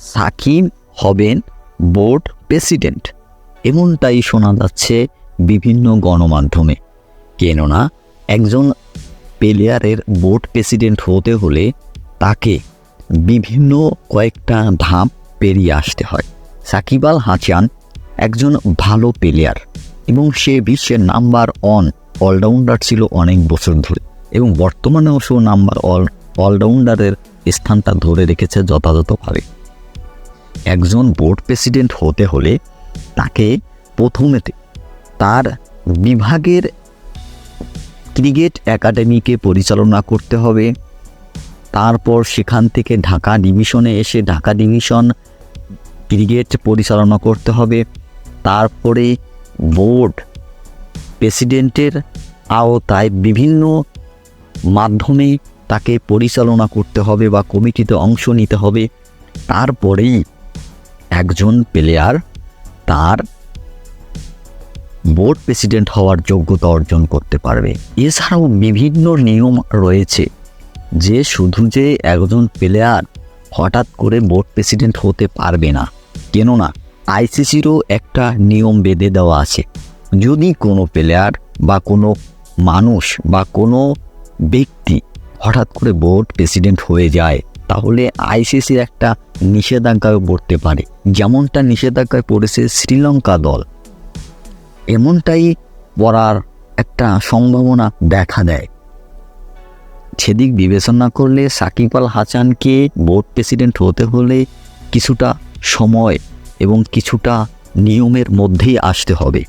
সাকিব হবেন board president. এমনটাই শোনা যাচ্ছে বিভিন্ন গণমাধ্যমে। কেননা, একজন প্লেয়ারের বোর্ড প্রেসিডেন্ট হতে হলে তাকে বিভিন্ন কয়েকটা ধাপ পেরিয়ে আসতে হয়। সাকিব আল হাসান একজন ভালো প্লেয়ার এবং সে বিশ্বের নাম্বার ওয়ান অলরাউন্ডার ছিল অনেক বছর ধরে এবং বর্তমানেও সে নাম্বার অল অলরাউন্ডারের স্থানটা ধরে রেখেছে যথাযথভাবে। একজন বোর্ড প্রেসিডেন্ট হতে হলে তাকে প্রথমেতে তার বিভাগের ক্রিকেট একাডেমিকে পরিচালনা করতে হবে। তারপর সেখান থেকে ঢাকা ডিভিশনে এসে ঢাকা ডিভিশন ক্রিকেট পরিচালনা করতে হবে। তারপরে বোর্ড প্রেসিডেন্টের আওতায় বিভিন্ন মাধ্যমে তাকে পরিচালনা করতে হবে বা কমিটিতে অংশ নিতে হবে। তারপরেই একজন প্লেয়ার তার বোর্ড প্রেসিডেন্ট হওয়ার যোগ্যতা অর্জন করতে পারবে। এছাড়াও বিভিন্ন নিয়ম রয়েছে যে শুধু যে একজন প্লেয়ার হঠাৎ করে বোর্ড প্রেসিডেন্ট হতে পারবে না, কেননা আইসিসিরও একটা নিয়ম বেঁধে দেওয়া আছে। যদি কোনো প্লেয়ার বা কোনো মানুষ বা কোনো ব্যক্তি হঠাৎ করে বোর্ড প্রেসিডেন্ট হয়ে যায় তাহলে আইসিসি একটা নিষেধাজ্ঞায় পড়তে পারে। যেমনটা নিষেধাজ্ঞায় পড়েছে শ্রীলঙ্কা দল। এমনটাই পড়ার একটা সম্ভাবনা দেখা দেয়। সেদিক বিবেচনা করলে সাকিব আল হাসানকে বোর্ড প্রেসিডেন্ট হতে হলে কিছুটা সময় এবং কিছুটা নিয়মের মধ্যেই আসতে হবে।